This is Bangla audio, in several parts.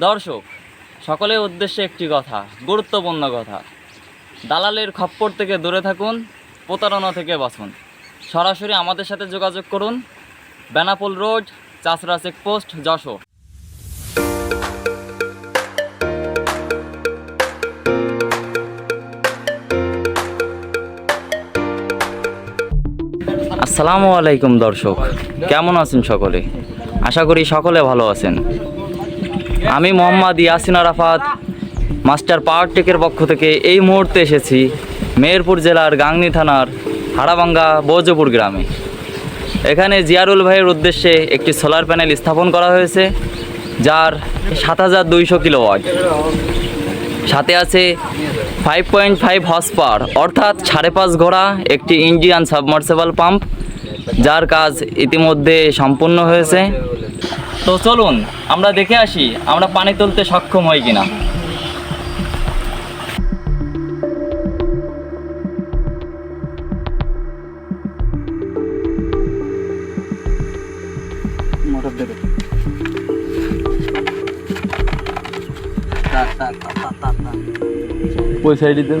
দর্শক, সকলের উদ্দেশ্যে একটি কথা, গুরুত্বপূর্ণ কথা। দালালের খপ্পর থেকে দূরে থাকুন, প্রতারণা থেকে বাঁচুন। সরাসরি আমাদের সাথে যোগাযোগ করুন। Benapole road চাষরা checkpost, Jashore. আসসালামু আলাইকুম দর্শক, কেমন আছেন সকলে? আশা করি সকলে ভালো আছেন। আমি মোহাম্মদ ইয়াসিন আরাফাত, মাস্টার পাওয়ার টেকের পক্ষ থেকে এই মুহূর্তে এসেছি মেহেরপুর জেলার গাংনী থানার হাড়াভাঙ্গা বৌজপুর গ্রামে। এখানে জিয়ারুল ভাইয়ের উদ্দেশ্যে একটি সোলার প্যানেল স্থাপন করা হয়েছে, যার সাত হাজার দুইশো কিলোওয়াট। সাথে আছে five point five horse power অর্থাৎ সাড়ে পাঁচ ঘোড়া, একটি ইন্ডিয়ান সাবমার্সেবল পাম্প, যার কাজ ইতিমধ্যে সম্পূর্ণ হয়েছে। তো চলুন আমরা দেখে আসি আমরা পানি তুলতে সক্ষম হই কিনা। ওই সাইডে দেন।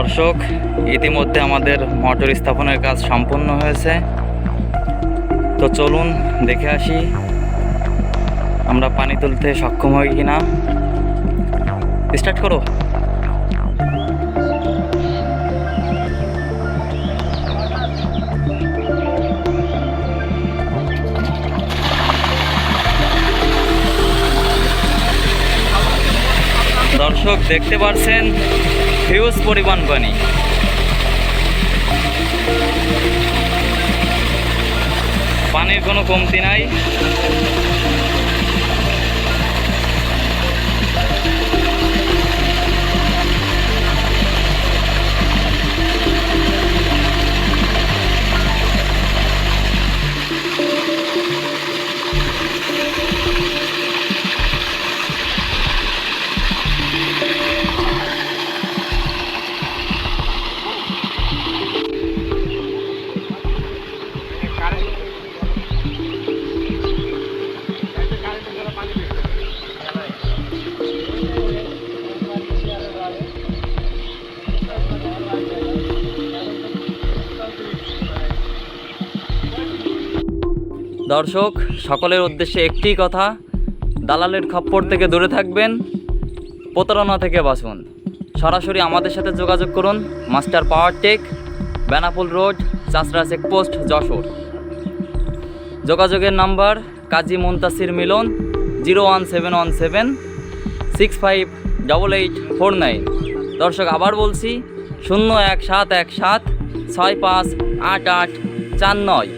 দর্শক, ইতিমধ্যে আমাদের মোটর স্থাপনের কাজ সম্পূর্ণ হয়েছে। তো চলুন দেখে আসি, আমরা পানি তুলতে সক্ষম হই কি না স্টার্ট করো। দর্শক, দেখতে পাচ্ছেন হিউজ পরিমাণ পানি। পানির কোনো কমতি নাই। দর্শক, সকলের উদ্দেশ্যে একটি কথা, দালালের খপ্পর থেকে দূরে থাকবেন, প্রতারণা থেকে বাঁচুন। সরাসরি আমাদের সাথে যোগাযোগ করুন, master power tech, Benapole road চাষরা checkpost, Jessore. যোগাযোগের number, Kazi Muntasir Milan, zero one seven one seven, six five double eight four nine. দর্শক, আবার বলছি, শূন্য এক সাত এক সাত, ছয় পাঁচ আট আট চার নয়।